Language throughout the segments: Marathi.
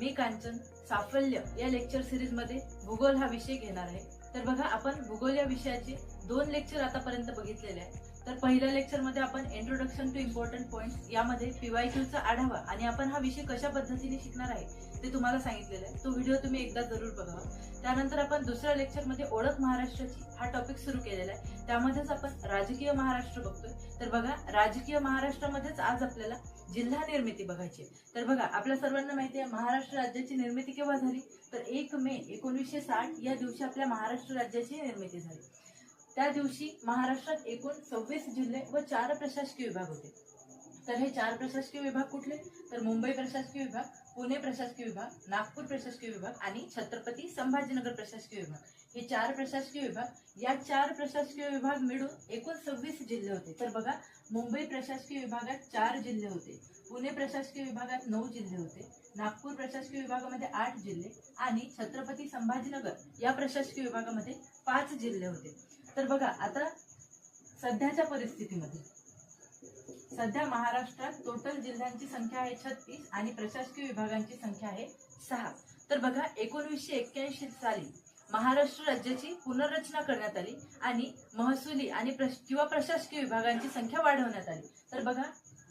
मी कांचन साफल्य या लेक्चर सिरीजमध्ये भूगोल हा विषय घेणार आहे. तर बघा आपण भूगोल या विषयाचे दोन लेक्चर आतापर्यंत बघितलेले आहे तर पहिल्या लेक्चरमध्ये आपण इंट्रोडक्शन टू इम्पॉर्टंट पॉइंट यामध्ये पीवायक्यू क्यूचा आढावा आणि आपण हा विषय कशा पद्धतीने शिकणार आहे ते तुम्हाला सांगितलेलं आहे. तो व्हिडिओ तुम्ही एकदा जरूर बघावा त्यानंतर आपण दुसऱ्या लेक्चरमध्ये ओळख महाराष्ट्राची हा टॉपिक सुरू केलेला आहे. त्यामध्येच आपण राजकीय महाराष्ट्र बघतोय. तर बघा राजकीय महाराष्ट्रामध्येच आज आपल्याला जिल्हा निर्मिती बघायची तर बघा आपल्या सर्वांना माहिती आहे महाराष्ट्र राज्याची निर्मिती केव्हा झाली? तर एक मे एकोणीसशे साठ या दिवशी आपल्या महाराष्ट्र राज्याची निर्मिती झाली. त्या दिवशी महाराष्ट्रात एकूण सव्वीस जिल्हे व चार प्रशासकीय विभाग होते. तर हे चार प्रशासकीय विभाग कुठले? तर मुंबई प्रशासकीय विभाग पुणे प्रशासकीय विभाग नागपूर प्रशासकीय विभाग आणि छत्रपती संभाजीनगर प्रशासकीय विभाग. हे चार प्रशासकीय विभाग या चार प्रशासकीय विभाग मिळून एकूण सव्वीस जिल्हे होते. तर बघा मुंबई प्रशासकीय विभागात चार जिल्हे होते. पुणे प्रशासकीय विभागात नऊ जिल्हे होते. नागपूर प्रशासकीय विभागामध्ये आठ जिल्हे आणि छत्रपती संभाजीनगर या प्रशासकीय विभागामध्ये पाच जिल्हे होते. तर बघा आता सध्याच्या परिस्थितीमध्ये सध्या महाराष्ट्रात टोटल जिल्ह्यांची संख्या आहे छत्तीस आणि प्रशासकीय विभागांची संख्या आहे सहा. तर बघा एकोणवीसशे एक्क्याऐंशी साली महाराष्ट्र राज्याची पुनर्रचना करण्यात आली आणि महसुली आणि प्रश- किंवा प्रशासकीय विभागांची संख्या वाढवण्यात आली. तर बघा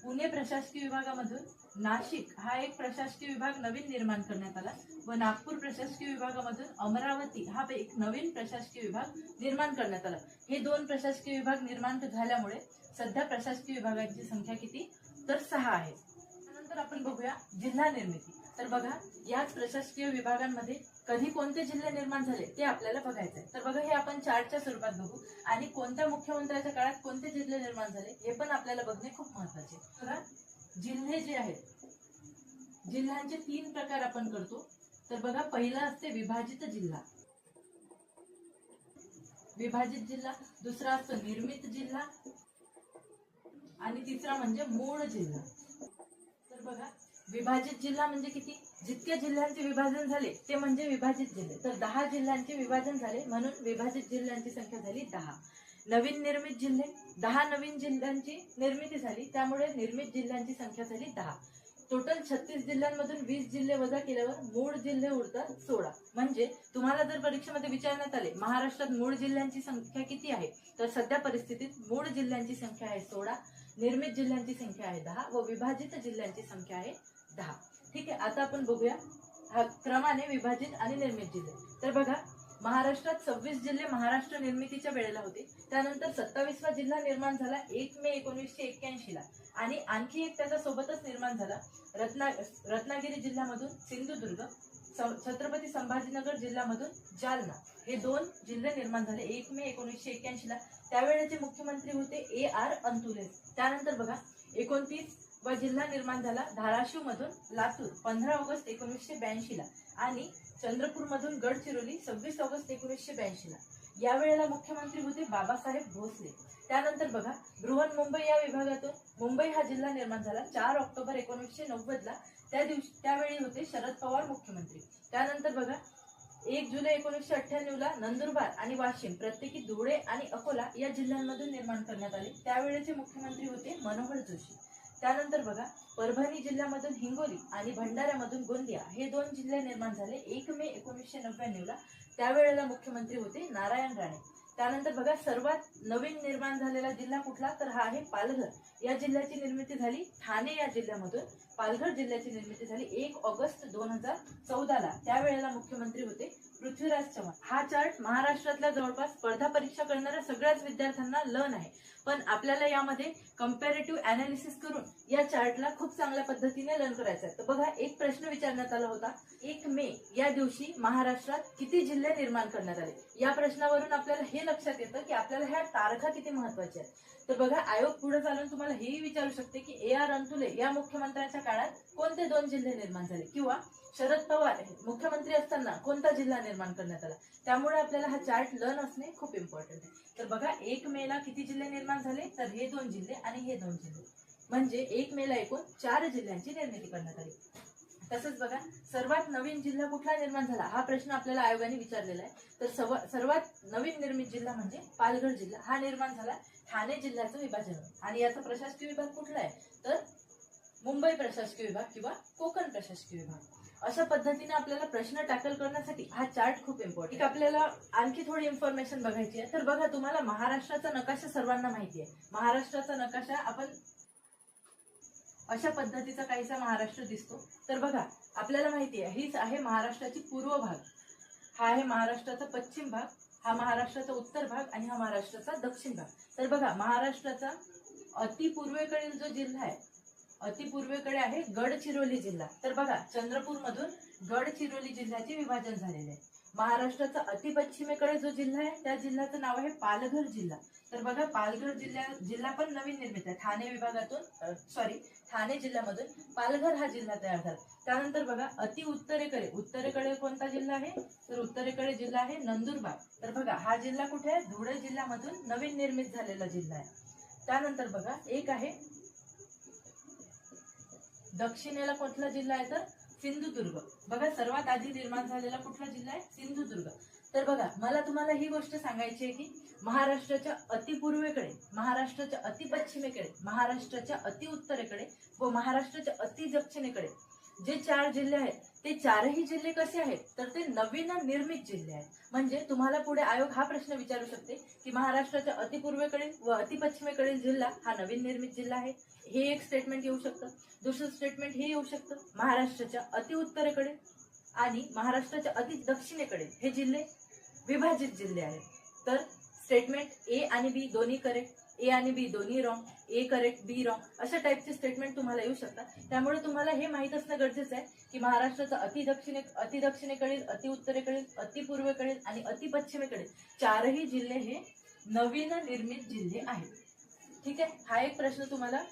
पुणे प्रशासकीय विभागामधून नाशिक हा एक प्रशासकीय विभाग नवीन निर्माण करण्यात आला व नागपूर प्रशासकीय विभागामधून अमरावती हा एक नवीन प्रशासकीय विभाग निर्माण करण्यात आला. हे दोन प्रशासकीय विभाग निर्माण झाल्यामुळे सध्या प्रशासकीय विभागांची संख्या किती? तर सहा आहे त्यानंतर आपण बघूया जिल्हा निर्मिती. तर बघा याच प्रशासकीय विभागांमध्ये कधी कोणते जिल्हे निर्माण झाले ते आपल्याला बघायचं आहे तर बघा हे आपण चार्टच्या स्वरूपात बघू. आणि कोणत्या मुख्यमंत्र्याच्या काळात कोणते जिल्हे निर्माण झाले हे पण आपल्याला बघणे खूप महत्त्वाचे बघा जिल्हे जे आहेत जिल्ह्यांचे तीन प्रकार आपण करतो. तर बघा पहिला असते विभाजित जिल्हा. विभाजित जिल्हा दुसरा असतो निर्मित जिल्हा आणि तिसरा म्हणजे मूळ जिल्हा. तर बघा विभाजित जिल्हा म्हणजे किती? जितके जिल्ह्यांचे विभाजन झाले ते म्हणजे विभाजित जिल्हे. तर दहा जिल्ह्यांचे विभाजन झाले म्हणून विभाजित जिल्ह्यांची संख्या झाली दहा. नवीन निर्मित जिल्हे दहा नवीन जिल्ह्यांची निर्मिती झाली त्यामुळे निर्मित जिल्ह्यांची संख्या झाली दहा. टोटल छत्तीस जिल्ह्यांमधून वीस जिल्हे वजा केल्यावर मूळ जिल्हे उरतात सोळा. म्हणजे तुम्हाला जर परीक्षेमध्ये विचारण्यात आले महाराष्ट्रात मूळ जिल्ह्यांची संख्या किती आहे? तर सध्या परिस्थितीत मूळ जिल्ह्यांची संख्या आहे सोळा. निर्मित जिल्ह्यांची संख्या आहे दहा व विभाजित जिल्ह्यांची संख्या आहे दहा. ठीक आहे आता आपण बघूया. हा क्रमाने विभाजित आणि निर्मित जिल्हे. तर बघा महाराष्ट्रात सव्वीस जिल्हे महाराष्ट्र निर्मितीच्या वेळेला होते. त्यानंतर सत्तावीसवा जिल्हा निर्माण झाला एक मे एकोणीसशे एक्क्याऐंशी ला आणि आणखी एक त्याच्या सोबतच निर्माण झाला रत्ना रत्नागिरी जिल्ह्यामधून सिंधुदुर्ग छत्रपती संभाजीनगर जिल्ह्यामधून जालना. हे दोन जिल्हे निर्माण झाले एक मे एकोणीसशे एक्क्याऐंशी ला त्यावेळेचे मुख्यमंत्री होते ए आर अंतुले. त्यानंतर बघा एकोणतीस व जिल्हा निर्माण झाला धाराशिव मधून लातूर पंधरा ऑगस्ट एकोणीसशे ब्याऐंशी ला आणि चंद्रपूर मधून गडचिरोली सव्वीस ऑगस्ट एकोणीसशे ब्याऐंशी ला यावेळेला मुख्यमंत्री होते बाबासाहेब भोसले. त्यानंतर बघा बृहन मुंबई या विभागातून मुंबई हा जिल्हा निर्माण झाला. चार ऑक्टोबर एकोणीसशे नव्वद ला त्या दिवशी त्यावेळी होते शरद पवार मुख्यमंत्री. त्यानंतर बघा एक जुलै एकोणीसशे अठ्ठ्याण्णवला नंदुरबार आणि वाशिम प्रत्येकी धुळे आणि अकोला या जिल्ह्यांमधून निर्माण करण्यात आले. त्यावेळेचे मुख्यमंत्री होते मनोहर जोशी. त्यानंतर बघा परभणी जिल्ह्यामधून हिंगोली आणि भंडाऱ्यामधून गोंदिया हे दोन जिल्हे निर्माण झाले एक मे एकोणीसशे नव्याण्णवला त्यावेळेला मुख्यमंत्री होते नारायण राणे. त्यानंतर बघा सर्वात नवीन निर्माण झालेला जिल्हा कुठला? तर हा आहे पालघर. या जिल्ह्याची निर्मिती झाली ठाणे या जिल्ह्यामधून. पालघर जिल्ह्याची निर्मिती झाली एक ऑगस्ट दोन हजार चौदा ला त्यावेळेला मुख्यमंत्री होते पृथ्वीराज चव्हाण. हा चार्ट महाराष्ट्रातल्या जवळपास स्पर्धा परीक्षा करणाऱ्या सगळ्याच विद्यार्थ्यांना लन आहे. पण आपल्याला यामध्ये कम्पॅरेटिव्ह अनालिसिस करून या चार्टला खूप चांगल्या पद्धतीने लर्न करायचं आहे. तर बघा एक प्रश्न विचारण्यात आला होता. एक मे या दिवशी महाराष्ट्रात किती जिल्हे निर्माण करण्यात आले? या प्रश्नावरून आपल्याला हे लक्षात येतं की आपल्याला ह्या तारखा किती महत्त्वाच्या आहेत. तर बघा आयोग पुढे चालून तुम्हाला हेही विचारू शकते की ए आर अंतुले या मुख्यमंत्र्यांच्या काळात कोणते दोन जिल्हे निर्माण झाले? किंवा शरद पवार मुख्यमंत्री असताना कोणता जिल्हा निर्माण करण्यात आला? त्यामुळे आपल्याला हा चार्ट लर्न असणे खूप इम्पॉर्टंट आहे. तर बघा एक मे ला किती जिल्हे निर्माण झाले? तर हे दोन जिल्हे आणि हे दोन जिल्हे. म्हणजे एक मे ला एकूण चार जिल्ह्यांची निर्मिती करण्यात आली. तसंच बघा सर्वात नवीन जिल्हा कुठला निर्माण झाला? हा प्रश्न आपल्याला आयोगाने विचारलेला आहे. तर सर्व- सर्वात नवीन निर्मित जिल्हा म्हणजे पालघर जिल्हा. हा निर्माण झाला ठाणे जिल्ह्याचं विभाजन. आणि याचा प्रशासकीय विभाग कुठला आहे? तर मुंबई प्रशासकीय विभाग किंवा कोकण प्रशासकीय विभाग. अशा पद्धतीने आपल्याला प्रश्न टॅकल करण्यासाठी हा चार्ट खूप इम्पॉर्टंट आपल्याला आणखी थोडी इन्फॉर्मेशन बघायची आहे. तर बघा तुम्हाला महाराष्ट्राचा नकाशा सर्वांना माहिती आहे. महाराष्ट्राचा नकाशा आपण अशा पद्धतीचा काहीसा महाराष्ट्र दिसतो. तर बघा आपल्याला माहिती आहे हीच आहे महाराष्ट्राची पूर्व भाग. हा आहे महाराष्ट्राचा पश्चिम भाग हा महाराष्ट्राचा उत्तर भाग आणि हा महाराष्ट्राचा दक्षिण भाग. तर बघा महाराष्ट्राचा अतिपूर्वेकडील जो जिल्हा आहे अतिपूर्वेकडे आहे गडचिरोली जिल्हा. तर बघा चंद्रपूर मधून गडचिरोली जिल्ह्याचे विभाजन झालेले आहे. महाराष्ट्राचा अतिपश्चिमेकडे जो जिल्हा आहे त्या जिल्ह्याचं नाव आहे पालघर जिल्हा. तर बघा पालघर जिल्हा जिल्हा पण नवीन निर्मित आहे. ठाणे विभागातून सॉरी ठाणे जिल्ह्यामधून पालघर हा जिल्हा तयार झाला. त्यानंतर बघा अति उत्तरेकडे उत्तरेकडे कोणता जिल्हा आहे? तर उत्तरेकडे जिल्हा आहे नंदुरबार. तर बघा हा जिल्हा कुठे आहे? धुळे जिल्ह्यामधून नवीन निर्मित झालेला जिल्हा आहे. त्यानंतर बघा एक आहे दक्षिणेला कुठला जिल्हा आहे तर सिंधुदुर्ग. बघा सर्वात आधी निर्माण झालेला कुठला जिल्हा आहे? सिंधुदुर्ग. तर बघा मला तुम्हाला ही गोष्ट सांगायची आहे की महाराष्ट्राच्या अतिपूर्वेकडे महाराष्ट्राच्या अतिपश्चिमेकडे महाराष्ट्राच्या अति उत्तरेकडे व महाराष्ट्राच्या अति दक्षिणेकडे जे चार जिल्हे आहेत ते चारही जिल्हे कसे आहेत? तर ते नवीन निर्मित जिल्हे आहेत. म्हणजे तुम्हाला पुढे आयोग हा प्रश्न विचारू शकते की महाराष्ट्राच्या अतिपूर्वेकडील व अतिपश्चिमेकडील जिल्हा हा नवीन निर्मित जिल्हा आहे. हे एक स्टेटमेंट येऊ शकतं. दुसरं स्टेटमेंट हे येऊ शकतं. महाराष्ट्राच्या अति उत्तरेकडे आणि महाराष्ट्राच्या अति दक्षिणेकडे हे जिल्हे विभाजित जिल्हे आहेत. तर स्टेटमेंट ए आणि बी दोन्ही करेक्ट ए आणि बी दोन्ही wrong A correct B wrong अशा टाईपचे स्टेटमेंट तुम्हाला येऊ शकतात. त्यामुळे तुम्हाला हे माहीत असणं गरजेचं आहे की महाराष्ट्राचं अति दक्षिणे अति दक्षिणेकडील अति उत्तरेकडील अति पूर्वेकडील आणि अतिपश्चिमेकडील चारही जिल्हे हे नवीन निर्मित जिल्हे आहेत. ठीक आहे? हा एक प्रश्न तुम्हाला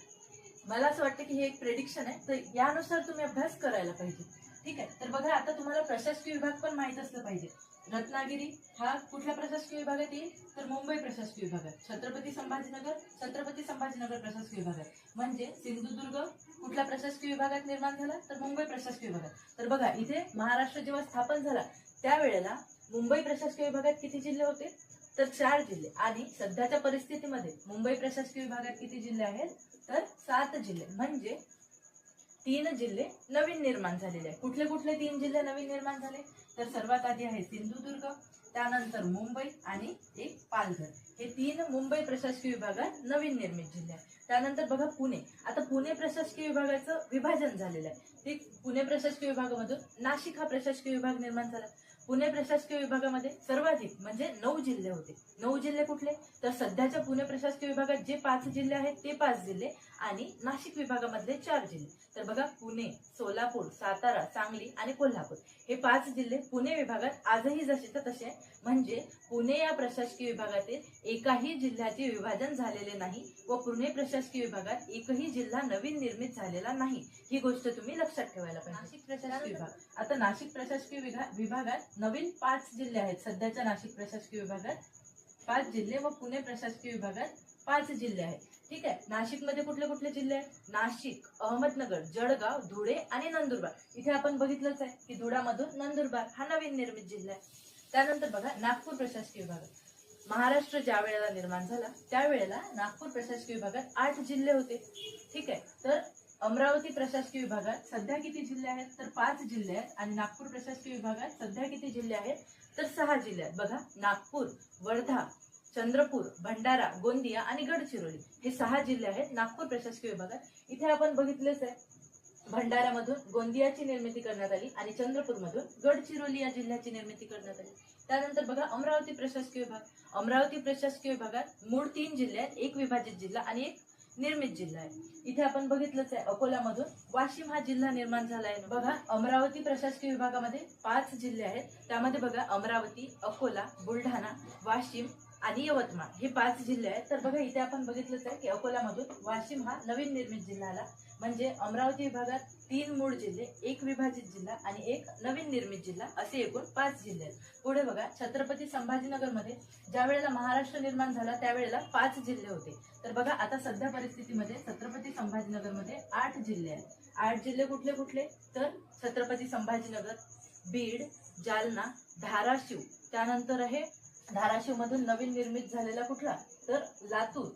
मला असं वाटतं की हे एक प्रेडिक्शन आहे. तर यानुसार तुम्ही अभ्यास करायला पाहिजे. ठीक आहे? तर बघा आता तुम्हाला प्रशासकीय विभाग पण माहीत असलं पाहिजे. रत्नागिरी हा कुठल्या प्रशासकीय विभागात येईल तर मुंबई प्रशासकीय विभागात छत्रपती संभाजीनगर छत्रपती संभाजीनगर प्रशासकीय विभागात म्हणजे सिंधुदुर्ग कुठल्या प्रशासकीय विभागात निर्माण झाला? तर मुंबई प्रशासकीय विभागात तर बघा इथे महाराष्ट्र जेव्हा स्थापन झाला त्यावेळेला मुंबई प्रशासकीय विभागात किती जिल्हे होते? तर चार जिल्हे. आणि सध्याच्या परिस्थितीमध्ये मुंबई प्रशासकीय विभागात किती जिल्हे आहेत? तर सात जिल्हे. म्हणजे तीन जिल्हे नवीन निर्माण झालेले आहेत. कुठले कुठले तीन जिल्हे नवीन निर्माण झाले? तर सर्वात आधी आहे सिंधुदुर्ग त्यानंतर मुंबई आणि एक पालघर. हे तीन मुंबई प्रशासकीय विभागात नवीन निर्मित जिल्हे आहेत. त्यानंतर बघा पुणे. आता पुणे प्रशासकीय विभागाचं विभाजन झालेलं आहे. ते पुणे प्रशासकीय विभागामधून नाशिक हा प्रशासकीय विभाग निर्माण झाला. पुणे प्रशासकीय विभागामध्ये सर्वाधिक म्हणजे नऊ जिल्हे होते. नऊ जिल्हे कुठले? तर सध्याच्या पुणे प्रशासकीय विभागात जे पाच जिल्हे आहेत ते पाच जिल्हे आणि नाशिक विभागामधले चार जिल्हे. तर बघा पुणे सोलापूर सातारा सांगली आणि कोल्हापूर. हे पाच जिल्हे पुणे विभागात आजही जसेच्या तसे आहे म्हणजे पुणे या प्रशासकीय विभागातील एकाही जिल्ह्याचे विभाजन झालेले नाही व पुणे प्रशासकीय विभागात एकही जिल्हा नवीन निर्मित झालेला नाही. ही गोष्ट तुम्ही लक्षात ठेवायला पाहिजे. नाशिक प्रशासकीय विभाग. आता नाशिक प्रशासकीय विभा- विभागात नवीन पाच जिल्हे आहेत. सध्याच्या नाशिक प्रशासकीय विभागात पाच जिल्हे व पुणे प्रशासकीय विभागात पाच जिल्हे आहेत. ठीक आहे? नाशिकमध्ये कुठले कुठले जिल्हे? आहेत नाशिक अहमदनगर जळगाव धुळे आणि नंदुरबार. इथे आपण बघितलंच आहे की धुळ्यामधून नंदुरबार हा नवीन निर्मित जिल्हा आहे. त्यानंतर बघा नागपूर प्रशासकीय विभागात महाराष्ट्र ज्या वेळेला निर्माण झाला त्यावेळेला नागपूर प्रशासकीय विभागात आठ जिल्हे होते. ठीक आहे? तर अमरावती प्रशासकीय विभागात सध्या किती जिल्हे आहेत? तर पाच जिल्हे आहेत आणि नागपूर प्रशासकीय विभागात सध्या किती जिल्हे आहेत? तर सहा जिल्हे आहेत. बघा नागपूर वर्धा चंद्रपूर भंडारा गोंदिया आणि गडचिरोली हे सहा जिल्हे आहेत नागपूर प्रशासकीय विभागात. इथे आपण बघितलेच आहे. भंडाऱ्यामधून गोंदियाची निर्मिती करण्यात आली आणि चंद्रपूरमधून गडचिरोली या जिल्ह्याची निर्मिती करण्यात आली. त्यानंतर बघा अमरावती प्रशासकीय विभाग. अमरावती प्रशासकीय विभागात मूळ तीन जिल्हे आहेत. एक विभाजित जिल्हा आणि एक निर्मित जिल्हा आहे. इथे आपण बघितलंच आहे अकोल्यामधून वाशिम हा जिल्हा निर्माण झाला आहे. बघा अमरावती प्रशासकीय विभागामध्ये पाच जिल्हे आहेत. त्यामध्ये बघा अमरावती अकोला बुलढाणा वाशिम आणि यवतमाळ हे पाच जिल्हे आहेत. तर बघा इथे आपण बघितलंच आहे की अकोल्यामधून वाशिम हा नवीन निर्मित जिल्हा आला. म्हणजे अमरावती विभागात तीन मूळ जिल्हे एक विभाजित जिल्हा आणि एक नवीन निर्मित जिल्हा असे एकूण पाच जिल्हे आहेत. पुढे बघा छत्रपती संभाजीनगरमध्ये ज्या वेळेला महाराष्ट्र निर्माण झाला त्यावेळेला पाच जिल्हे होते. तर बघा आता सध्या परिस्थितीमध्ये छत्रपती संभाजीनगरमध्ये आठ जिल्हे आहेत. आठ जिल्हे कुठले कुठले? तर छत्रपती संभाजीनगर बीड जालना धाराशिव. त्यानंतर आहे धाराशिव मधून नवीन निर्मित झालेला कुठला? तर लातूर.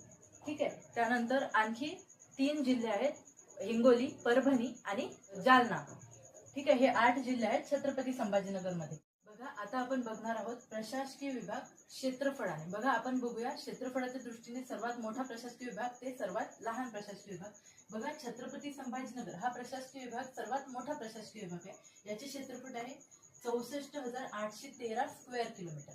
ठीक आहे? त्यानंतर आणखी तीन जिल्हे आहेत. हिंगोली परभणी आणि जालना. ठीक आहे? हे आठ जिल्हे आहेत छत्रपती संभाजीनगरमध्ये बघा आता आपण बघणार आहोत प्रशासकीय विभाग क्षेत्रफळाने बघा आपण बघूया क्षेत्रफळाच्या दृष्टीने सर्वात मोठा प्रशासकीय विभाग ते सर्वात लहान प्रशासकीय विभाग. बघा छत्रपती संभाजीनगर हा प्रशासकीय विभाग सर्वात मोठा प्रशासकीय विभाग आहे. याचे क्षेत्रफळ आहे चौसष्ट हजार आठशे तेरा स्क्वेअर किलोमीटर.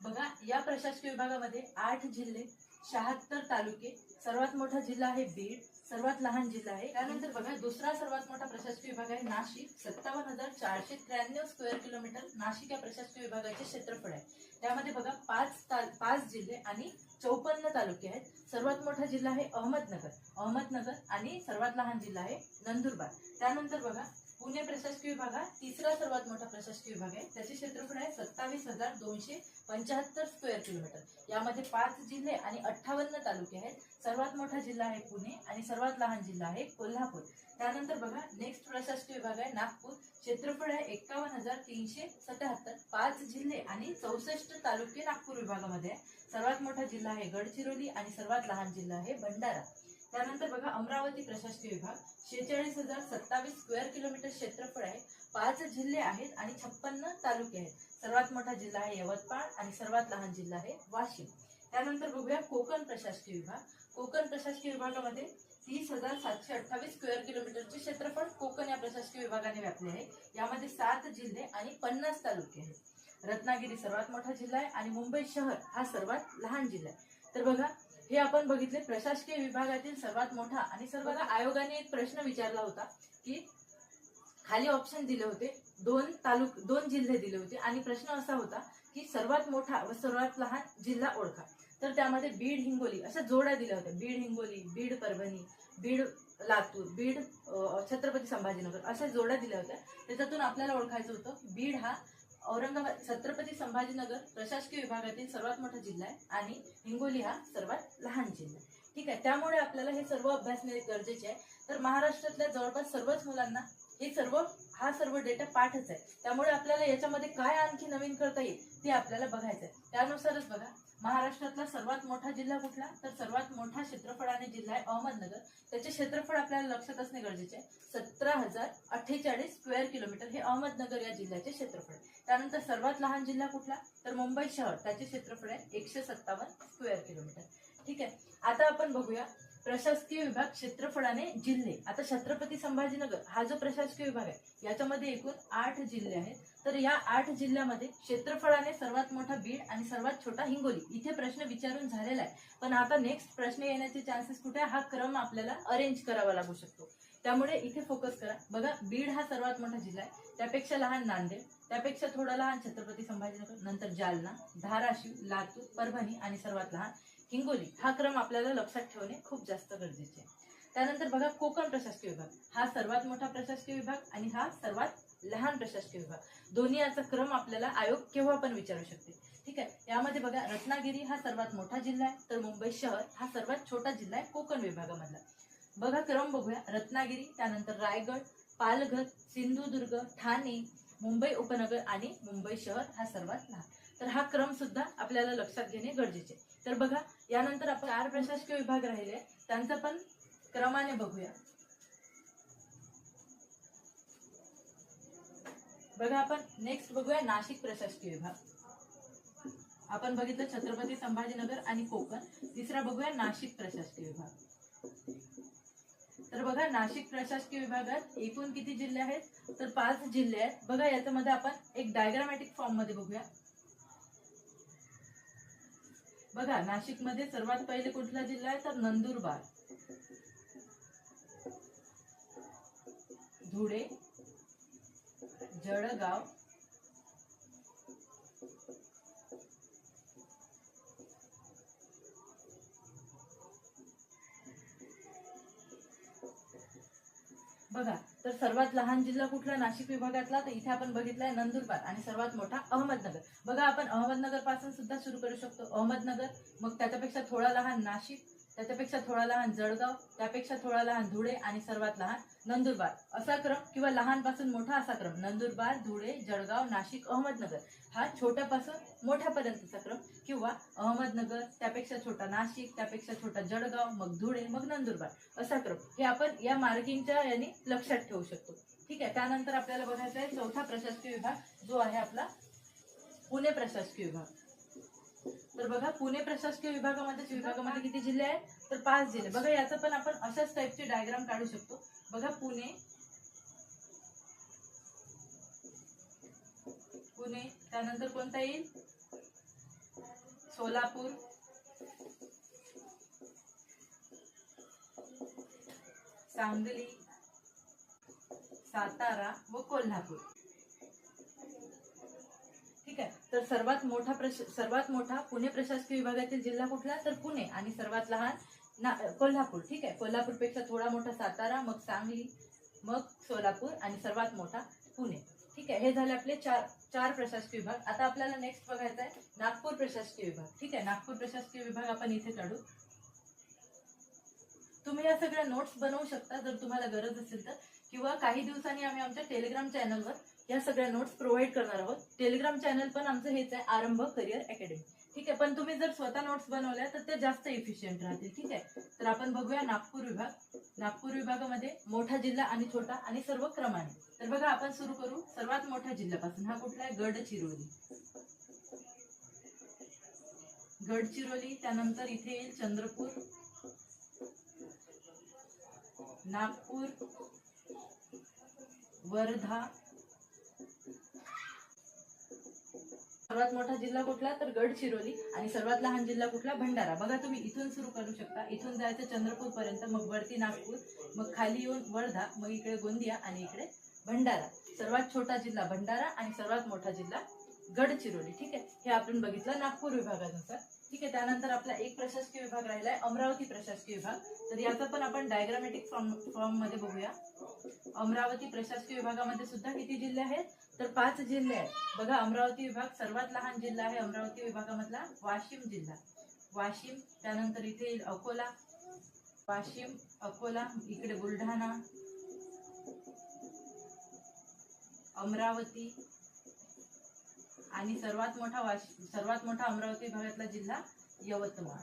बघा या प्रशासकीय विभागामध्ये आठ जिल्हे शहात्तर तालुके सर्वात मोठा जिल्हा आहे बीड सर्वात लहान जिल्हा आहे. त्यानंतर बघा दुसरा सर्वात मोठा प्रशासकीय विभाग आहे नाशिक. सत्तावन्न हजार चारशे त्र्याण्णव स्क्वेअर किलोमीटर नाशिक या प्रशासकीय विभागाचे क्षेत्रफळ आहे. त्यामध्ये बघा पाच ताल पाच जिल्हे आणि चौपन्न तालुके आहेत. सर्वात मोठा जिल्हा आहे अहमदनगर. अहमदनगर आणि सर्वात लहान जिल्हा आहे नंदुरबार. त्यानंतर बघा पुणे प्रशासकीय विभाग हा तिसरा सर्वात मोठा प्रशासकीय विभाग आहे. त्याचे क्षेत्रफळ आहे सत्तावीस हजार दोनशे पंच्याहत्तर स्क्वेअर किलोमीटर यामध्ये पाच जिल्हे आणि अठ्ठावन्न तालुके आहेत. सर्वात मोठा जिल्हा आहे पुणे आणि सर्वात लहान जिल्हा आहे कोल्हापूर. त्यानंतर बघा नेक्स्ट प्रशासकीय विभाग आहे नागपूर. क्षेत्रफळ आहे एक्कावन्न हजार तीनशे सत्याहत्तर. पाच जिल्हे आणि चौसष्ट तालुके नागपूर विभागामध्ये आहे. सर्वात मोठा जिल्हा आहे गडचिरोली आणि सर्वात लहान जिल्हा आहे भंडारा. त्यानंतर बघा अमरावती प्रशासकीय विभाग. शेहेचाळीस हजार सत्तावीस स्क्वेअर किलोमीटर क्षेत्रफळ आहे. पाच जिल्हे आहेत आणि छप्पन्न तालुके आहेत. सर्वात मोठा जिल्हा आहे यवतमाळ आणि सर्वात लहान जिल्हा आहे वाशिम. त्यानंतर बघूया कोकण प्रशासकीय विभाग. कोकण प्रशासकीय विभागामध्ये तीस हजार सातशे अठ्ठावीस स्क्वेअर किलोमीटरचे क्षेत्रफळ कोकण या प्रशासकीय विभागाने व्यापले आहे. यामध्ये सात जिल्हे आणि पन्नास तालुके आहेत. रत्नागिरी सर्वात मोठा जिल्हा आहे आणि मुंबई शहर हा सर्वात लहान जिल्हा आहे. तर बघा हे आपण बघितले. प्रशासकीय विभागातील सर्वात मोठा आणि सर्व आयोगाने एक प्रश्न विचारला होता की खाली ऑप्शन दिले होते दोन तालुक दोन जिल्हे दिले होते आणि प्रश्न असा होता की सर्वात मोठा व सर्वात लहान जिल्हा ओळखा. तर त्यामध्ये बीड हिंगोली अशा जोड्या दिल्या होत्या. बीड हिंगोली बीड परभणी बीड लातूर बीड छत्रपती संभाजीनगर अशा जोड्या दिल्या होत्या. त्याच्यातून आपल्याला ओळखायचं होतं की बीड हा औरंगाबाद छत्रपती संभाजीनगर प्रशासकीय विभागातील सर्वात मोठा जिल्हा आहे आणि हिंगोली हा सर्वात लहान जिल्हा आहे. ठीक आहे त्यामुळे आपल्याला हे सर्व अभ्यासणे गरजेचे आहे. तर महाराष्ट्रातल्या जवळपास सर्वच मुलांना हे सर्व हा सर्व डेटा पाठच आहे. त्यामुळे आपल्याला याच्यामध्ये काय आणखी नवीन करता येईल ते आपल्याला बघायचं आहे. त्यानुसारच बघा महाराष्ट्रातला सर्वात मोठा जिल्हा कुठला? तर सर्वात मोठा क्षेत्रफळाने जिल्हा आहे अहमदनगर. त्याचे क्षेत्रफळ आपल्याला लक्षात असणे गरजेचे आहे. सतरा हजार अठ्ठेचाळीस स्क्वेअर किलोमीटर हे अहमदनगर या जिल्ह्याचे क्षेत्रफळ त्यानंतर सर्वात लहान जिल्हा कुठला? तर मुंबई शहर त्याचे क्षेत्रफळ आहे एकशे सत्तावन्न स्क्वेअर किलोमीटर ठीक आहे. आता आपण बघूया प्रशासकीय विभाग क्षेत्रफळाने जिल्हे. आता छत्रपती संभाजीनगर हा जो प्रशासकीय विभाग आहे याच्यामध्ये एकूण आठ जिल्हे आहेत. तर या आठ जिल्ह्यामध्ये क्षेत्रफळाने सर्वात मोठा बीड आणि सर्वात छोटा हिंगोली इथे प्रश्न विचारून झालेला आहे. पण आता नेक्स्ट प्रश्न येण्याचे चान्सेस कुठे हा क्रम आपल्याला अरेंज करावा लागू शकतो. त्यामुळे इथे फोकस करा. बघा बीड हा सर्वात मोठा जिल्हा आहे. त्यापेक्षा लहान नांदेड त्यापेक्षा थोडा लहान छत्रपती संभाजीनगर नंतर जालना धाराशिव लातूर परभणी आणि सर्वात लहान. हिंगोली हा क्रम आपल्याला लक्षात ठेवणे खूप जास्त गरजेचे आहे. त्यानंतर बघा कोकण प्रशासकीय विभाग. हा सर्वात मोठा प्रशासकीय विभाग आणि हा सर्वात लहान प्रशासकीय विभाग. दोन्ही याचा क्रम आपल्याला आयोग केव्हा पण विचारू शकते. ठीक आहे? यामध्ये बघा रत्नागिरी हा सर्वात मोठा जिल्हा आहे तर मुंबई शहर हा सर्वात छोटा जिल्हा आहे कोकण विभागामधला. बघा क्रम बघूया. रत्नागिरी त्यानंतर रायगड पालघर सिंधुदुर्ग ठाणे मुंबई उपनगर आणि मुंबई शहर हा सर्वात लहान. तर हा क्रम सुद्धा आपल्याला लक्षात घेणे गरजेचे आहे. तर बघा यानंतर आपण चार प्रशासकीय विभाग राहिले. त्यांचा पण क्रमाने बघूया. बघा आपण नेक्स्ट बघूया नाशिक प्रशासकीय विभाग. आपण बघितलं छत्रपती संभाजीनगर आणि कोकण. तिसरा बघूया नाशिक प्रशासकीय विभाग. तर बघा नाशिक प्रशासकीय विभागात एकूण किती जिल्हे आहेत? तर पाच जिल्हे आहेत. बघा याच्यामध्ये आपण एक डायग्रामॅटिक फॉर्ममध्ये बघूया. बघा नाशिकमध्ये सर्वात पहिले कुठला जिल्हा आहे? तर नंदुरबार. धुळे जळगाव बघा तर सर्वात लहान जिल्हा कुठला? नाशिक विभागातला. तर इथे आपण बघितलाय नंदुरबार आणि सर्वात मोठा अहमदनगर. बघा आपण अहमदनगरपासून सुद्धा सुरू करू शकतो अहमदनगर. मग त्याच्यापेक्षा थोडा लहान नाशिक. त्याच्यापेक्षा थोडा लहान जळगाव त्यापेक्षा थोडा लहान धुळे आणि सर्वात लहान नंदुरबार. असा क्रम किंवा लहानपासून मोठा असा क्रम. नंदुरबार धुळे जळगाव नाशिक अहमदनगर हा छोट्यापासून मोठ्यापर्यंतचा क्रम किंवा अहमदनगर त्यापेक्षा छोटा नाशिक त्यापेक्षा छोटा जळगाव मग धुळे मग नंदुरबार असा क्रम. हे आपण या मार्किंगच्या याने लक्षात ठेवू शकतो. ठीक आहे त्यानंतर आपल्याला बघायचं आहे चौथा प्रशासकीय विभाग जो आहे आपला पुणे प्रशासकीय विभाग. तर बघा पुणे प्रशासकीय विभागामध्ये विभागामध्ये किती जिल्हे आहेत? तर पाच जिल्हे. बघा याचं पण आपण अशाच टाईपचे डायग्राम काढू शकतो. बघा पुणे. पुणे त्यानंतर कोणता येईल? सोलापूर. सांगली. सातारा व कोल्हापूर. ठीक आहे. तर सर्वात मोठा प्रश सर्वात मोठा पुणे प्रशासकीय विभागातील जिल्हा कुठला? तर पुणे आणि सर्वात लहान ना कोल्हापूर. ठीक आहे. कोल्हापूरपेक्षा थोडा मोठा सातारा मग सांगली मग सोलापूर आणि सर्वात मोठा पुणे. ठीक आहे. हे झाले आपले चार चार प्रशासकीय विभाग. आता आपल्याला नेक्स्ट बघायचा आहे. नागपूर प्रशासकीय विभाग. ठीक आहे. नागपूर प्रशासकीय विभाग आपण इथे काढू. तुम्ही या सगळ्या नोट्स बनवू शकता जर तुम्हाला गरज असेल तर. किंवा काही दिवसांनी आम्ही आमच्या टेलिग्राम चॅनलवर या सगळ्या नोट्स प्रोव्हाइड करणार आहोत. टेलिग्राम चॅनल पण आमचं हेच आहे आरंभ करिअर अकॅडमी ठीक आहे पण तुम्ही जर स्वतः नोट्स बनवल्या तर ते जास्त इफिशियंट राहतील. ठीक आहे? तर आपण बघूया नागपूर विभाग. नागपूर विभागामध्ये मोठा जिल्हा आणि छोटा आणि सर्व क्रमाने. तर बघा आपण सुरू करू. सर्वात मोठ्या जिल्ह्यापासून. हा कुठला आहे? गडचिरोली. गडचिरोली त्यानंतर इथे येईल चंद्रपूर. नागपूर. वर्धा. सर्वात मोठा जिल्हा कुठला तर गडचिरोली आणि सर्वात लहान जिल्हा कुठला भंडारा. बघा तुम्ही इथून सुरू करू शकता. इथून जायचं चंद्रपूर पर्यंत मग वरती नागपूर मग खाली येऊन वर्धा मग इकडे गोंदिया आणि इकडे भंडारा. सर्वात छोटा जिल्हा भंडारा आणि सर्वात मोठा जिल्हा गडचिरोली ठीक आहे? हे आपण बघितलं नागपूर विभागानुसार. ठीक आहे? त्यानंतर आपला एक प्रशासकीय विभाग राहिला आहे अमरावती प्रशासकीय विभाग. तर याचा पण आपण डायग्रामॅटिक फॉर्म फॉर्ममध्ये बघूया. अमरावती प्रशासकीय विभागामध्ये सुद्धा किती जिल्हे आहेत? तर पाच जिल्हे आहेत. बघा अमरावती विभाग सर्वात लहान जिल्हा आहे. अमरावती विभागामधला वाशिम जिल्हा. वाशिम त्यानंतर इथे येईल अकोला. वाशिम अकोला इकडे बुलढाणा. अमरावती. आणि सर्वात मोठा वाशिम सर्वात मोठा अमरावती विभागातला जिल्हा यवतमाळ.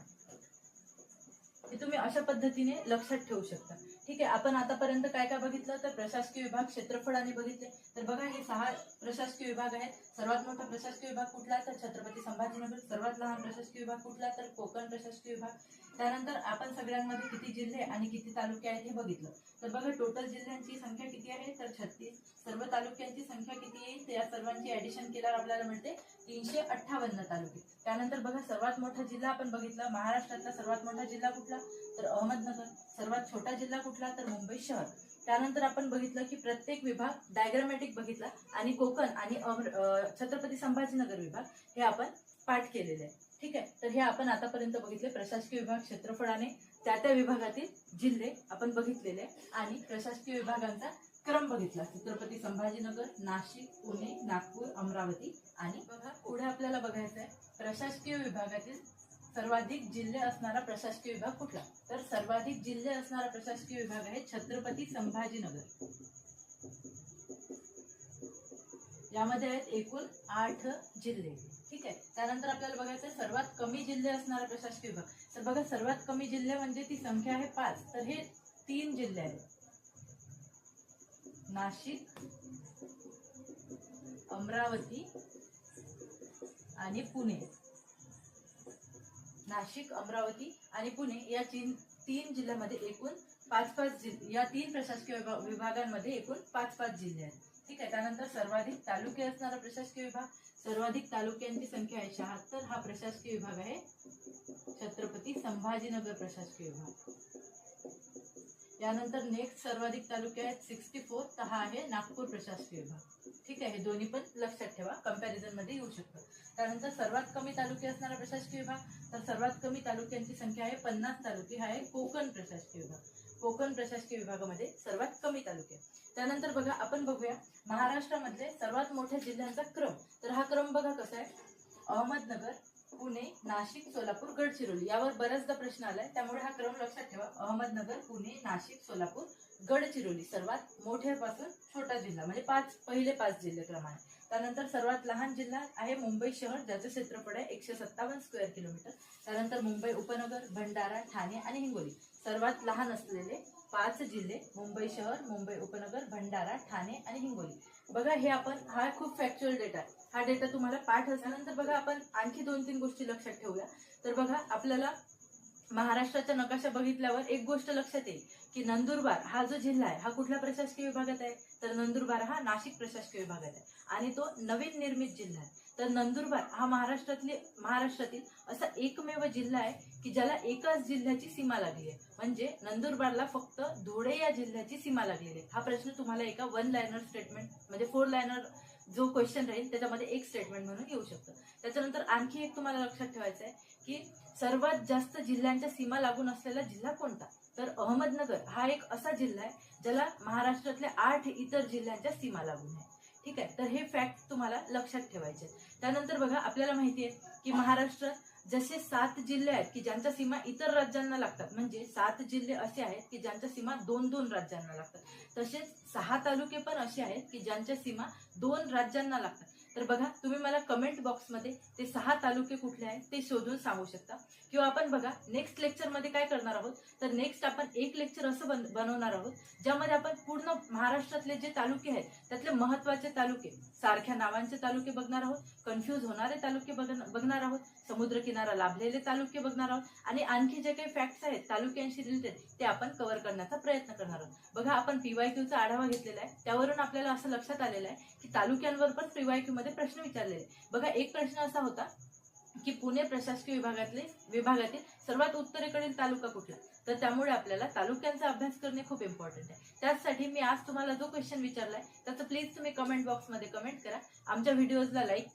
हे तुम्ही अशा पद्धतीने लक्षात ठेवू शकता. ठीक आहे आपण आतापर्यंत काय काय बघितलं? तर प्रशासकीय विभाग क्षेत्रफळाने बघितले. तर बघा हे सहा प्रशासकीय विभाग आहेत. सर्वात मोठा प्रशासकीय विभाग कुठला? तर छत्रपती संभाजीनगर. सर्वात लहान प्रशासकीय विभाग कुठला? तर कोकण प्रशासकीय विभाग. त्यानंतर आपण सगळ्यांमध्ये किती जिल्हे आणि किती तालुके आहेत हे बघितलं. तर बघा टोटल जिल्ह्यांची संख्या किती आहे? तर छत्तीस. सर्व तालुक्यांची संख्या किती येईल तर या सर्वांची ऍडिशन केल्यावर आपल्याला मिळते तीनशे अठ्ठावन्न तालुके. त्यानंतर बघा सर्वात मोठा जिल्हा आपण बघितला महाराष्ट्रातला सर्वात मोठा जिल्हा कुठला? तर अहमदनगर. सर्वात छोटा जिल्हा कुठला? तर मुंबई शहर. त्यानंतर आपण बघितलं की प्रत्येक विभाग डायग्रामॅटिक बघितला आणि कोकण आणि छत्रपती संभाजीनगर विभाग हे आपण पाठ केलेले आहे ठीक आहे? तर हे आपण आतापर्यंत बघितले प्रशासकीय विभाग क्षेत्रफळाने त्या त्या विभागातील जिल्हे आपण बघितलेले आणि प्रशासकीय विभागांचा क्रम बघितला. छत्रपती संभाजीनगर नाशिक पुणे नागपूर अमरावती आणि बघा पुढे आपल्याला बघायचं आहे प्रशासकीय विभागातील सर्वाधिक जिल्हे असणारा प्रशासकीय विभाग कुठला? तर सर्वाधिक जिल्हे असणारा प्रशासकीय विभाग आहे छत्रपती संभाजीनगर. यामध्ये आहेत एकूण आठ जिल्हे. ठीक? आहे त्यानंतर आपल्याला बघायचं आहे सर्वात कमी जिल्हे असणारा प्रशासकीय विभाग. तर बघा सर्वात कमी जिल्हे म्हणजे ती संख्या आहे पाच. तर हे तीन जिल्हे आहेत. नाशिक अमरावती आणि पुणे. नाशिक अमरावती आणि पुणे या तीन तीन जिल्ह्यामध्ये एकूण पाच पाच जिल्हे या तीन प्रशासकीय विभागांमध्ये एकूण पाच पाच जिल्हे आहेत. ठीक आहे. त्यानंतर सर्वाधिक तालुके असणारा प्रशासकीय विभाग. सर्वाधिक तालुक्यांची संख्या आहे शहात्तर. हा प्रशासकीय विभाग आहे छत्रपती संभाजीनगर प्रशासकीय विभाग. यानंतर नेक्स्ट सर्वाधिक तालुके आहेत सिक्स्टी फोर तर हा आहे नागपूर प्रशासकीय विभाग. ठीक आहे. हे दोन्ही पण लक्षात ठेवा. कंपॅरिझनमध्ये येऊ शकतं. त्यानंतर सर्वात कमी तालुके असणारा प्रशासकीय विभाग. तर सर्वात कमी तालुक्यांची संख्या आहे पन्नास तालुके. हा आहे कोकण प्रशासकीय विभाग. कोकण प्रशासकीय विभागामध्ये सर्वात कमी तालुके त्यानंतर बघा आपण बघूया महाराष्ट्रामधले सर्वात मोठ्या जिल्ह्यांचा क्रम. तर हा क्रम बघा कसा आहे. अहमदनगर पुणे नाशिक सोलापूर गडचिरोली यावर बऱ्याचदा प्रश्न आलाय. त्यामुळे हा क्रम लक्षात ठेवा. अहमदनगर पुणे नाशिक सोलापूर गडचिरोली सर्वात मोठ्यापासून छोटा जिल्हा म्हणजे पाच पहिले पाच जिल्हे क्रमाने त्यानंतर सर्वात लहान जिल्हा आहे मुंबई शहर ज्याचं क्षेत्रफळ आहे एकशे सत्तावन्न स्क्वेअर किलोमीटर त्यानंतर मुंबई उपनगर भंडारा ठाणे आणि हिंगोली. सर्वात लहान असलेले पाच जिल्हे मुंबई शहर मुंबई उपनगर भंडारा ठाणे आणि हिंगोली. बघा हे आपण हा खूप फॅक्च्युअल डेटा आहे. हा डेटा तुम्हाला पाठ असल्यानंतर बघा आपण आणखी दोन तीन गोष्टी लक्षात ठेवूया. तर बघा आपल्याला महाराष्ट्राचा नकाशा बघितल्यावर एक गोष्ट लक्षात येईल की नंदुरबार हा जो जिल्हा आहे हा कुठल्या प्रशासकीय विभागात आहे? तर नंदुरबार हा नाशिक प्रशासकीय विभागात आहे. आणि तो नवीन निर्मित जिल्हा आहे. तर नंदुरबार हा महाराष्ट्रातले महाराष्ट्रातील असा एकमेव जिल्हा आहे की ज्याला एकाच जिल्ह्याची सीमा लागली आहे. म्हणजे नंदुरबारला फक्त धुळे या जिल्ह्याची सीमा लागलेली आहे. हा प्रश्न तुम्हाला एका वन लायनर स्टेटमेंट म्हणजे फोर लायनर जो क्वेश्चन राहील त्याच्यामध्ये एक स्टेटमेंट म्हणून येऊ शकतं. त्याच्यानंतर आणखी एक तुम्हाला लक्षात ठेवायचं आहे की सर्वात जास्त जिल्ह्यांच्या सीमा लागून असलेला जिल्हा कोणता? तर अहमदनगर हा एक असा जिल्हा आहे ज्याला महाराष्ट्रातल्या आठ इतर जिल्ह्यांच्या सीमा लागून आहे. ठीक आहे? तर हे फॅक्ट तुम्हाला लक्षात ठेवायचे त्यानंतर बघा आपल्याला माहिती आहे की महाराष्ट्र जसे सात जिल्हे आहेत की ज्यांच्या सीमा इतर राज्यांना लागतात म्हणजे सात जिल्हे असे आहेत की ज्यांच्या सीमा दोन दोन राज्यांना लागतात. तसेच सहा तालुके पण असे आहेत की ज्यांच्या सीमा दोन राज्यांना लागतात. तर बघा तुम्ही मला कमेंट बॉक्समध्ये ते सहा तालुके कुठले आहेत ते शोधून सांगू शकता. किंवा आपण बघा नेक्स्ट लेक्चरमध्ये काय करणार आहोत? तर नेक्स्ट आपण एक लेक्चर असं बन बनवणार आहोत ज्यामध्ये आपण पूर्ण महाराष्ट्रातले जे तालुके आहेत त्यातले महत्त्वाचे तालुके सारख्या नावांचे तालुके बघणार आहोत कन्फ्यूज होणारे तालुके बघणार आहोत समुद्रकिनारा लाभलेले तालुके बघणार आहोत आणि आणखी जे काही फॅक्ट्स आहेत तालुक्यांशी रिलेटेड ते आपण कव्हर करण्याचा प्रयत्न करणार आहोत. बघा आपण पीवायक्यूचा आढावा घेतलेला आहे. त्यावरून आपल्याला असं लक्षात आलेलं आहे की तालुक्यांवर पण पीवायक्यू मध्ये प्रश्न विचारलेले बघा एक प्रश्न असा होता की पुणे प्रशासकीय विभागातले विभागातील सर्वात उत्तरेकडील तालुका कुठला? तर त्यामुळे आपल्याला तालुक्यांचा अभ्यास करणे खूप इम्पॉर्टंट आहे. त्याचसाठी मी आज तुम्हाला जो क्वेश्चन विचारलाय त्याचं प्लीज तुम्ही कमेंट बॉक्समध्ये कमेंट करा. आमच्या व्हिडिओजला लाईक